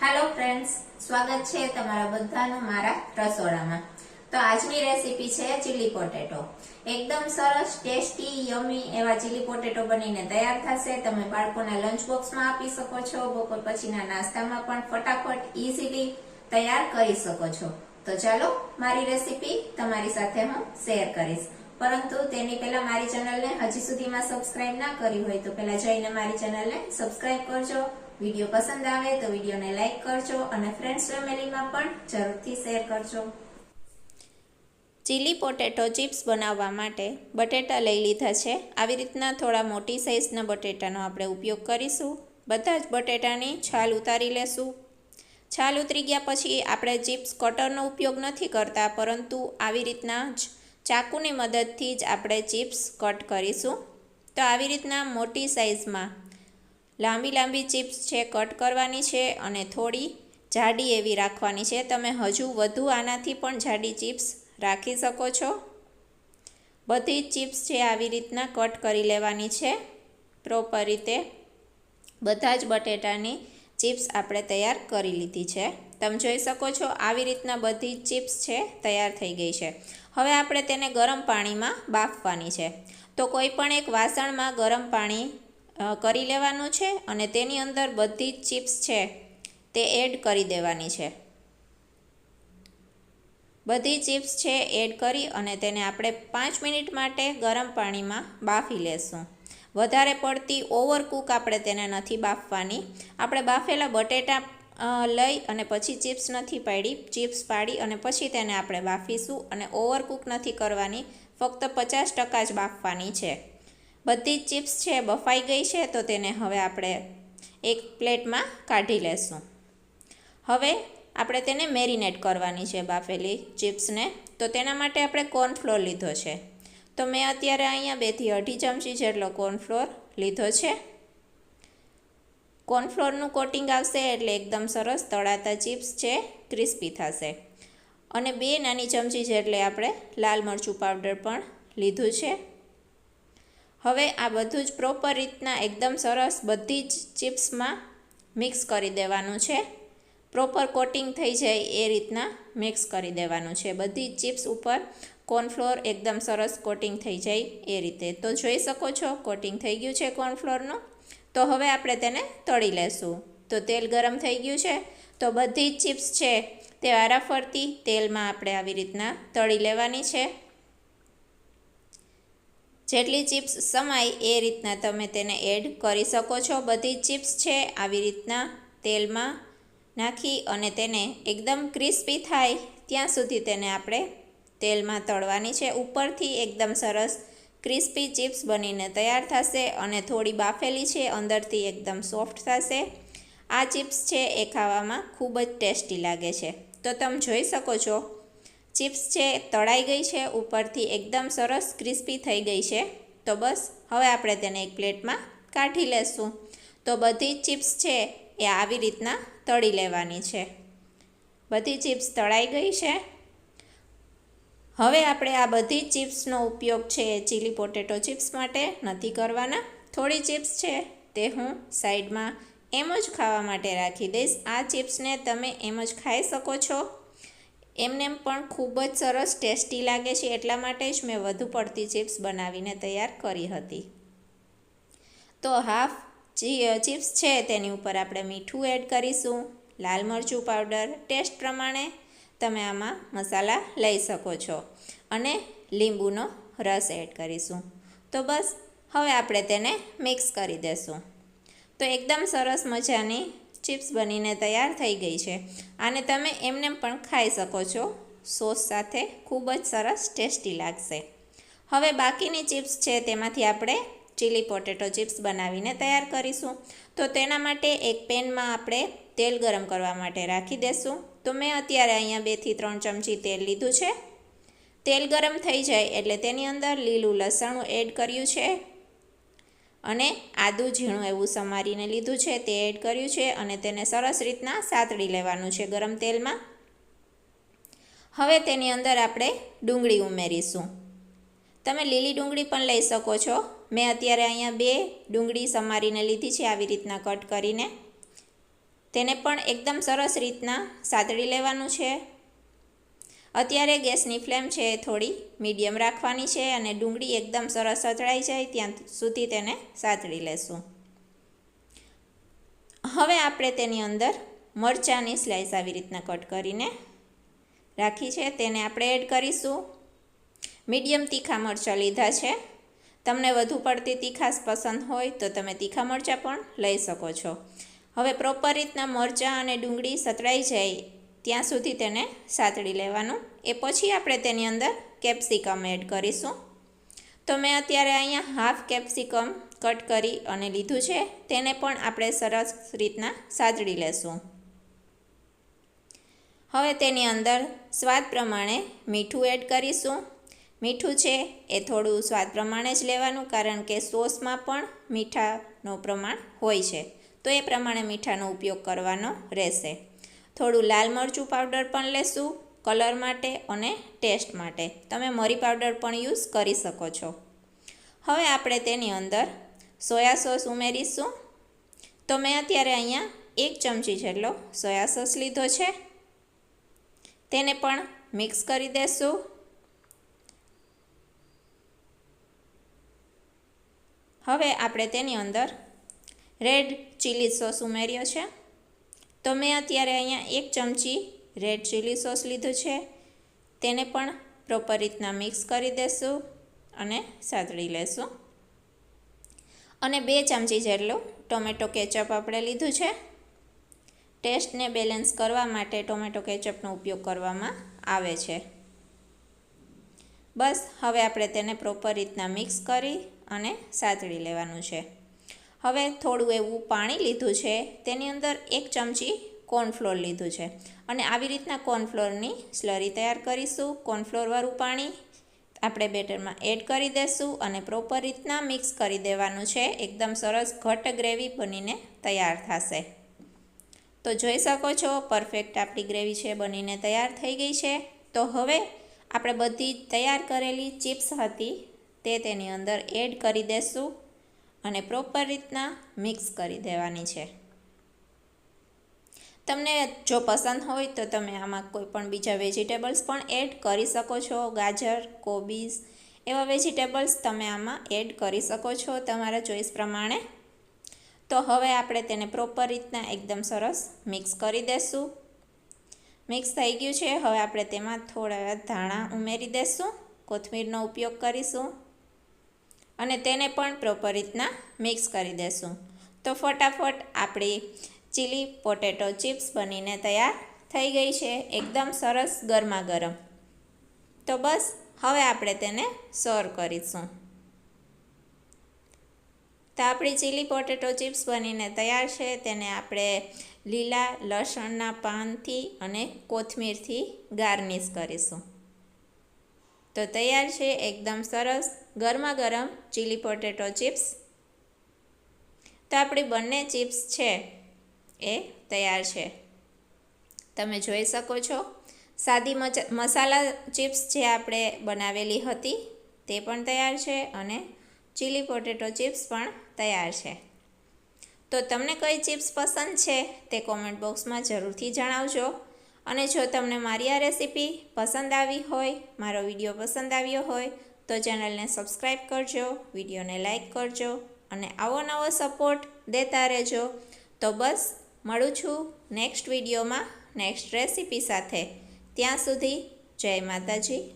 હાલો friends સ્વાગત છે તમારા બધાનું મારા રસોડામાં. તો આજની રેસીપી છે ચીલી પોટેટો એકદમ સરસ ટેસ્ટી યમી એવા ચીલી પોટેટો બનીને તૈયાર થશે. તમે બાળકોના લંચ બોક્સમાં આપી શકો છો. બપોર પછીના નાસ્તામાં પણ ફટાફટ ઇઝીલી તૈયાર કરી શકો છો. તો ચાલો, મારી રેસીપી તમારી સાથે હું શેર કરીશ. પરંતુ તેની પહેલા મારી ચેનલને હજી સુધીમાં સબસ્ક્રાઇબ ના કરી હોય તો પહેલા જઈને મારી ચેનલને સબસ્ક્રાઇબ કરજો. વીડિયો પસંદ આવે તો વિડીયોને લાઇક કરજો અને ફ્રેન્ડ્સ ફેમિલીમાં પણ જરૂરથી શેર કરજો. ચીલી પોટેટો ચિપ્સ બનાવવા માટે બટેટા લઈ લીધા છે. આવી રીતના થોડા મોટી સાઇઝના બટેટાનો આપણે ઉપયોગ કરીશું. બધા જ બટેટાની છાલ ઉતારી લેશું. છાલ ઉતરી ગયા પછી આપણે ચિપ્સ કટરનો ઉપયોગ નથી કરતા, પરંતુ આવી રીતના જ ચાકુની મદદથી જ આપણે ચિપ્સ કટ કરીશું. તો આવી રીતના મોટી સાઇઝમાં લાંબી લાંબી ચિપ્સ છે, કટ કરવાની છે અને થોડી જાડી એવી રાખવાની છે. તમે હજુ વધુ આનાથી પણ જાડી ચિપ્સ રાખી શકો છો. બધી ચિપ્સ છે, આવી રીતના કટ કરી લેવાની છે. પ્રોપર રીતે બધા જ બટેટાની ચિપ્સ આપણે તૈયાર કરી લીધી છે. તમે જોઈ શકો છો, આવી રીતના બધી ચિપ્સ છે, તૈયાર થઈ ગઈ છે. હવે આપણે તેને ગરમ પાણીમાં બાફવાની છે. તો કોઈ પણ એક વાસણમાં ગરમ પાણી કરી લેવાનું છે અને તેની અંદર બધી જ ચિપ્સ છે તે એડ કરી દેવાની છે. બધી ચિપ્સ છે એડ કરી અને તેને આપણે પાંચ મિનિટ માટે ગરમ પાણીમાં બાફી લેશું. વધારે પડતી ઓવરકૂક આપણે તેને નથી બાફવાની. આપણે બાફેલા બટેટા લઈ અને પછી ચિપ્સ નથી પાડી. ચિપ્સ પાડી અને પછી તેને આપણે બાફીશું અને ઓવરકૂક નથી કરવાની. ફક્ત પચાસ ટકા જ બાફવાની છે. બધી જ ચિપ્સ છે, બફાઈ ગઈ છે, તો તેને હવે આપણે એક પ્લેટમાં કાઢી લેશું. હવે આપણે તેને મેરિનેટ કરવાની છે બાફેલી ચિપ્સને. તો તેના માટે આપણે કોર્નફ્લોર લીધો છે. તો મેં અત્યારે અહીંયા બેથી અઢી ચમચી જેટલો કોર્નફ્લોર લીધો છે. કોર્નફ્લોરનું કોટિંગ આવશે એટલે એકદમ સરસ તળાતા ચિપ્સ છે, ક્રિસ્પી થશે. અને બે નાની ચમચી જેટલે આપણે લાલ મરચું પાવડર પણ લીધું છે. હવે આ બધું જ પ્રોપર રીતના એકદમ સરસ બધી જ ચિપ્સમાં મિક્સ કરી દેવાનું છે. પ્રોપર કોટિંગ થઈ જાય એ રીતના મિક્સ કરી દેવાનું છે. બધી ચિપ્સ ઉપર કોર્નફ્લોર એકદમ સરસ કોટિંગ થઈ જાય એ રીતે. તો જોઈ શકો છો કોટિંગ થઈ ગયું છે કોર્નફ્લોરનું તો હવે આપણે તેને તળી લેશું. તો તેલ ગરમ થઈ ગયું છે. તો બધી જ ચિપ્સ છે તે વારાફરતી તેલમાં આપણે આવી રીતના તળી લેવાની છે. જેટલી ચિપ્સ સમાય એ રીતના તમે તેને એડ કરી શકો છો. બધી ચિપ્સ છે, આવી રીતના તેલમાં નાખી અને તેને એકદમ ક્રિસ્પી થાય ત્યાં સુધી તેને આપણે તેલમાં તળવાની છે. ઉપરથી એકદમ સરસ ક્રિસ્પી ચિપ્સ બનીને તૈયાર થશે અને થોડી બાફેલી છે, અંદરથી એકદમ સોફ્ટ થશે. આ ચિપ્સ છે એ ખાવામાં ખૂબ જ ટેસ્ટી લાગે છે. તો તમે જોઈ શકો છો ચિપ્સ છે તળાઈ ગઈ છે, ઉપરથી એકદમ સરસ ક્રિસ્પી થઈ ગઈ છે. તો બસ, હવે આપણે તેને એક પ્લેટમાં કાઢી લેશું. તો બધી ચિપ્સ છે એ આવી રીતના તળી લેવાની છે. બધી ચિપ્સ તળાઈ ગઈ છે. હવે આપણે આ બધી ચિપ્સનો ઉપયોગ છે ચીલી પોટેટો ચિપ્સ માટે નથી કરવાના. થોડી ચિપ્સ છે તે હું સાઈડમાં એમ જ ખાવા માટે રાખી દઈશ. આ ચિપ્સને તમે એમ જ ખાઈ શકો છો. એમને પણ ખૂબ જ સરસ ટેસ્ટી લાગે છે એટલા માટે જ મેં વધુ પડતી ચિપ્સ બનાવીને તૈયાર કરી હતી. તો હાફ ચિપ્સ છે તેની ઉપર આપણે મીઠું એડ કરીશું, લાલ મરચું પાવડર, ટેસ્ટ પ્રમાણે તમે આમાં મસાલા લઈ શકો છો અને લીંબુનો રસ એડ કરીશું. તો બસ, હવે આપણે તેને મિક્સ કરી દેશું. તો એકદમ સરસ મજાની ચિપ્સ બનીને તૈયાર થઈ ગઈ છે. આને તમે એમને પણ ખાઈ શકો છો. સોસ સાથે ખૂબ જ સરસ ટેસ્ટી લાગશે. હવે બાકીની ચિપ્સ છે તેમાંથી આપણે ચીલી પોટેટો ચિપ્સ બનાવીને તૈયાર કરીશું. તો તેના માટે એક પેનમાં આપણે તેલ ગરમ કરવા માટે રાખી દેશું. તો મેં અત્યારે અહીંયા બેથી ત્રણ ચમચી તેલ લીધું છે. તેલ ગરમ થઈ જાય એટલે તેની અંદર લીલું લસણ એડ કર્યું છે. અને આદું ઝીણું એવું સમારીને લીધું છે, તે એડ કર્યું છે અને તેને સરસ રીતના સાતળી લેવાનું છે ગરમ તેલમાં. હવે તેની અંદર આપણે ડુંગળી ઉમેરીશું. તમે લીલી ડુંગળી પણ લઈ શકો છો. મેં અત્યારે અહીંયા બે ડુંગળી સમારીને લીધી છે, આવી રીતના કટ કરીને. તેને પણ એકદમ સરસ રીતના સાતળી લેવાનું છે. અત્યારે ગેસની ફ્લેમ છે એ થોડી મીડિયમ રાખવાની છે અને ડુંગળી એકદમ સરસ સતળાઈ જાય ત્યાં સુધી તેને સાતળી લેશું. હવે આપણે તેની અંદર મરચાંની સ્લાઈસ આવી રીતના કટ કરીને રાખી છે. તેને આપણે એડ કરીશું. મીડિયમ તીખા મરચાં લીધા છે. તમને વધુ પડતી તીખાશ પસંદ હોય તો તમે તીખા મરચાં પણ લઈ શકો છો. હવે પ્રોપર રીતના મરચાં અને ડુંગળી સતળાઈ જાય ત્યાં સુધી તેને સાતળી લેવાનું. એ પછી આપણે તેની અંદર કેપ્સિકમ એડ કરીશું. તો મેં અત્યારે અહીંયા હાફ કેપ્સિકમ કટ કરી અને લીધું છે. તેને પણ આપણે સરસ રીતના સાતળી લેશું. હવે તેની અંદર સ્વાદ પ્રમાણે મીઠું એડ કરીશું. મીઠું છે એ થોડું સ્વાદ પ્રમાણે જ લેવાનું, કારણ કે સોસમાં પણ મીઠાનું પ્રમાણ હોય છે. તો એ પ્રમાણે મીઠાનો ઉપયોગ કરવાનો રહેશે. થોડું લાલ મરચું પાવડર પણ લેશું, કલર માટે અને ટેસ્ટ માટે. તમે મરી પાવડર પણ યુઝ કરી શકો છો. હવે આપણે તેની અંદર સોયા સોસ ઉમેરીશું. તો મેં અત્યારે અહીંયા એક ચમચી જેટલો સોયા સોસ લીધો છે. તેને પણ મિક્સ કરી દેશું. હવે આપણે તેની અંદર રેડ ચીલી સોસ ઉમેર્યો છે. તો મેં અત્યારે અહીંયા એક ચમચી રેડ ચીલી સોસ લીધું છે. તેને પણ પ્રોપર રીતના મિક્સ કરી દેશું અને સાતળી લેશું. અને બે ચમચી જેટલું ટોમેટો કેચઅપ આપણે લીધું છે. ટેસ્ટને બેલેન્સ કરવા માટે ટોમેટો કેચઅપનો ઉપયોગ કરવામાં આવે છે. બસ, હવે આપણે તેને પ્રોપર રીતના મિક્સ કરી અને સાતળી લેવાનું છે. હવે થોડું એવું પાણી લીધું છે. તેની અંદર એક ચમચી કોર્નફ્લોર લીધું છે. અને આવી રીતના કોર્નફ્લોરની સ્લરી તૈયાર કરીશું. કોર્નફ્લોરવાળું પાણી આપણે બેટરમાં એડ કરી દઈશું અને પ્રોપર રીતના મિક્સ કરી દેવાનું છે. એકદમ સરસ ઘટ ગ્રેવી બનીને તૈયાર થશે. તો જોઈ શકો છો, પરફેક્ટ આપણી ગ્રેવી છે, બનીને તૈયાર થઈ ગઈ છે. તો હવે આપણે બધી તૈયાર કરેલી ચિપ્સ હતી તે તેની અંદર એડ કરી દઈશું અને પ્રોપર રીતના મિક્સ કરી દેવાની છે. તમને જો પસંદ હોય તો તમે આમાં કોઈ પણ બીજા વેજીટેબલ્સ પણ એડ કરી શકો છો, ગાજર કોબીઝ એવા વેજીટેબલ્સ તમે આમાં એડ કરી શકો છો તમારા ચોઈસ પ્રમાણે. તો હવે આપણે તેને પ્રોપર રીતના એકદમ સરસ મિક્સ કરી દઈશું મિક્સ થઈ ગયું છે, હવે આપણે તેમાં થોડા ધાણા ઉમેરી દઈશું કોથમીરનો ઉપયોગ કરીશું. અને તેને પણ પ્રોપર રીતના મિક્સ કરી દેશું. તો ફટાફટ આપણી ચીલી પોટેટો ચિપ્સ બનીને તૈયાર થઈ ગઈ છે. એકદમ સરસ ગરમા ગરમ તો બસ, હવે આપણે તેને સર્વ કરીશું. તો આપણી ચીલી પોટેટો ચિપ્સ બનીને તૈયાર છે. તેને આપણે લીલા, લસણના પાનથી અને કોથમીરથી ગાર્નિશ કરીશું. તો તૈયાર છે એકદમ સરસ ગરમા ગરમ ચીલી પોટેટો ચિપ્સ તો આપણી બંને ચિપ્સ છે એ તૈયાર છે. તમે જોઈ શકો છો. સાદી મસાલા ચિપ્સ જે આપણે બનાવેલી હતી તે પણ તૈયાર છે અને ચીલી પોટેટો ચિપ્સ પણ તૈયાર છે. તો તમને કઈ ચિપ્સ પસંદ છે તે કોમેન્ટ બોક્સમાં જરૂરથી જણાવજો. અને જો તમને મારી આ રેસીપી પસંદ આવી હોય, મારો વીડિયો પસંદ આવ્યો હોય, તો ચેનલને સબસ્ક્રાઈબ કરજો, વિડીયોને લાઇક કરજો અને આવો નવો સપોર્ટ દેતા રહેજો. તો બસ, મળું છું નેક્સ્ટ વિડીયોમાં, નેક્સ્ટ રેસીપી સાથે. ત્યાં સુધી જય માતાજી.